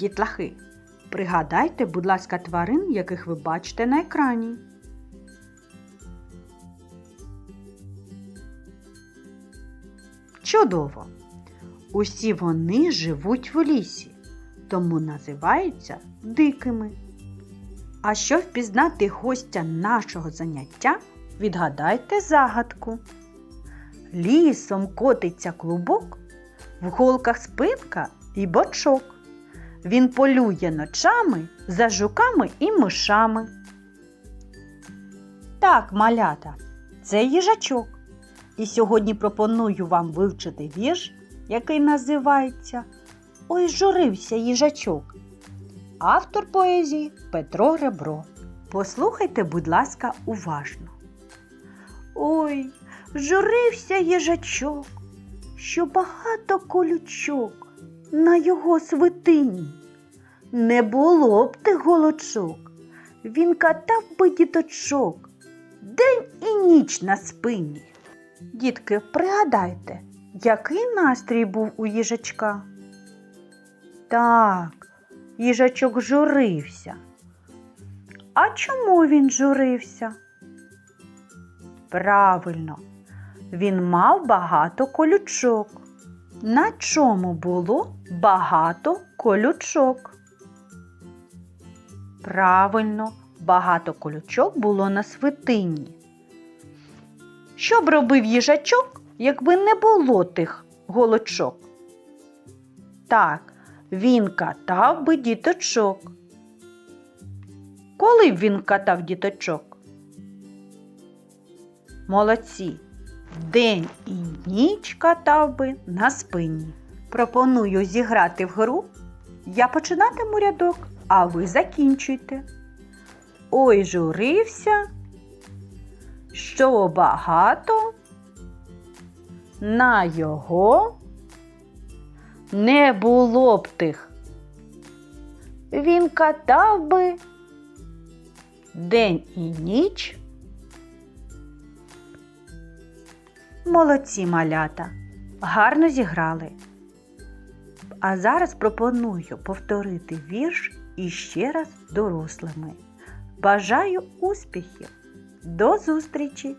дітлахи. Пригадайте, будь ласка, тварин, яких ви бачите на екрані. Чудово! Усі вони живуть в лісі, тому називаються дикими. А щоб впізнати гостя нашого заняття, відгадайте загадку. Лісом котиться клубок, в голках спинка і бочок. Він полює ночами за жуками і мишами. Так, малята, це їжачок. І сьогодні пропоную вам вивчити вірш, який називається Ой, журився їжачок. Автор поезії Петро Ребро. Послухайте, будь ласка, уважно. Ой, журився їжачок, що багато колючок на його свитині. Не було б тих голочок, він катав би діточок день і ніч на спині. Дітки, пригадайте, який настрій був у їжачка? Так, їжачок журився. А чому він журився? Правильно, він мав багато колючок. На чому було багато колючок? Правильно, багато колючок було на свитині. Що б робив їжачок, якби не було тих голочок? Так, він катав би діточок. Коли б він катав діточок? Молодці. День і ніч катав би на спині. Пропоную зіграти в гру. Я починатиму рядок, а ви закінчуйте. Ой, журився, що багато на його не було б тих. Він катав би день і ніч. Молодці малята, гарно зіграли. А зараз пропоную повторити вірш іще раз дорослими. Бажаю успіхів! До зустрічі!